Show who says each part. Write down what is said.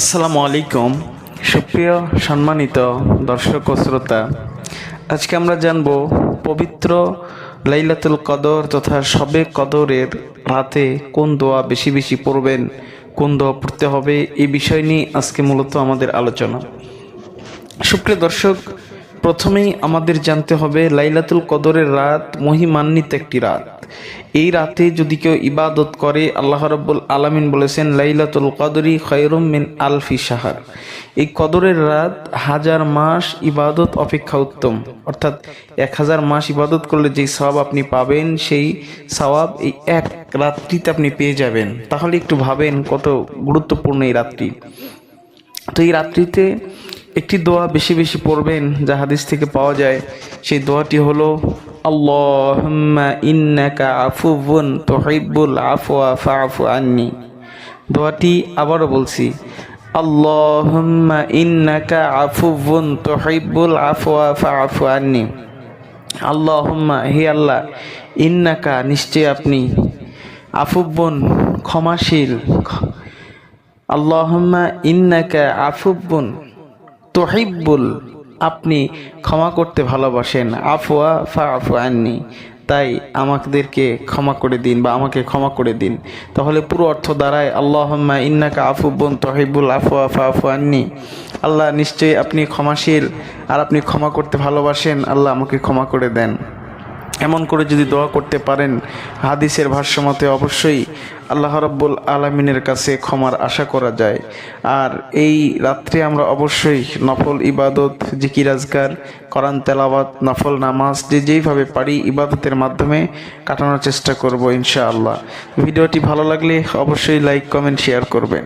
Speaker 1: আসসালামু আলাইকুম। সুপ্রিয় সম্মানিত দর্শক ও শ্রোতা, আজকে আমরা জানব পবিত্র লাইলাতুল কদর তথা সবে কদরের রাতে কোন দোয়া বেশি বেশি পড়বেন, কোন দোয়া পড়তে হবে এই বিষয় নিয়ে আজকে মূলত আমাদের আলোচনা। সুপ্রিয় দর্শক প্রথমেই আমাদের জানতে হবে লাইলাতুল কদরের রাত মহিমান্বিত একটি রাত। এই রাতে যদি কেউ ইবাদত করে, আল্লাহ রব্বুল আলামিন বলেছেন, লাইলাতুল কদরি খয়রুম মিন আলফি সাহার এই কদরের রাত হাজার মাস ইবাদত অপেক্ষা উত্তম। অর্থাৎ এক হাজার মাস ইবাদত করলে যেই সওয়াব আপনি পাবেন, সেই সওয়াব এই এক রাত্রিতে আপনি পেয়ে যাবেন। তাহলে একটু ভাবেন কত গুরুত্বপূর্ণ এই রাত্রি তো এই রাত্রিতে একটি দোয়া বেশি বেশি পড়বেন যা হাদিস থেকে পাওয়া যায়। সেই দোয়াটি হলো, আল্লাহুম্মা আফুবুন আন্নি। দোয়াটি আবারও বলছি, আল্লাহুম্মা ইন্নাকা আফুবুন আন্নি। হে আল্লাহ, ইন্নাকা নিশ্চয় আপনি আফুবুন ক্ষমাশীল। আল্লাহম্মা ইন্নাকা আফুব্বুন তোহিব্বুল, আপনি ক্ষমা করতে ভালোবাসেন। আফওয়া ফা আফু আননি। তাই আমাদেরকে ক্ষমা করে দিন বা আমাকে ক্ষমা করে দিন। তাহলে পুরো অর্থ দাঁড়ায়, আল্লাহম্মা ইন্নাকা বোন তহিবুল আফওয়া ফা আফু আননি। আল্লাহ নিশ্চয়ই আপনি ক্ষমাশীল, আর আপনি ক্ষমা করতে ভালোবাসেন, আল্লাহ আমাকে ক্ষমা করে দেন। এমন করে যদি দোয়া করতে পারেন, হাদিসের ভাষ্যমতে অবশ্যই আল্লাহ রব্বুল আলমিনের কাছে ক্ষমার আশা করা যায়। আর এই রাত্রে আমরা অবশ্যই নফল ইবাদত, জিকির আজকার, কোরআন তেলাওয়াত, নফল নামাজ, যে যেইভাবে পারি ইবাদতের মাধ্যমে কাটানোর চেষ্টা করব ইনশাআল্লাহ। ভিডিওটি ভালো লাগলে অবশ্যই লাইক, কমেন্ট, শেয়ার করবেন।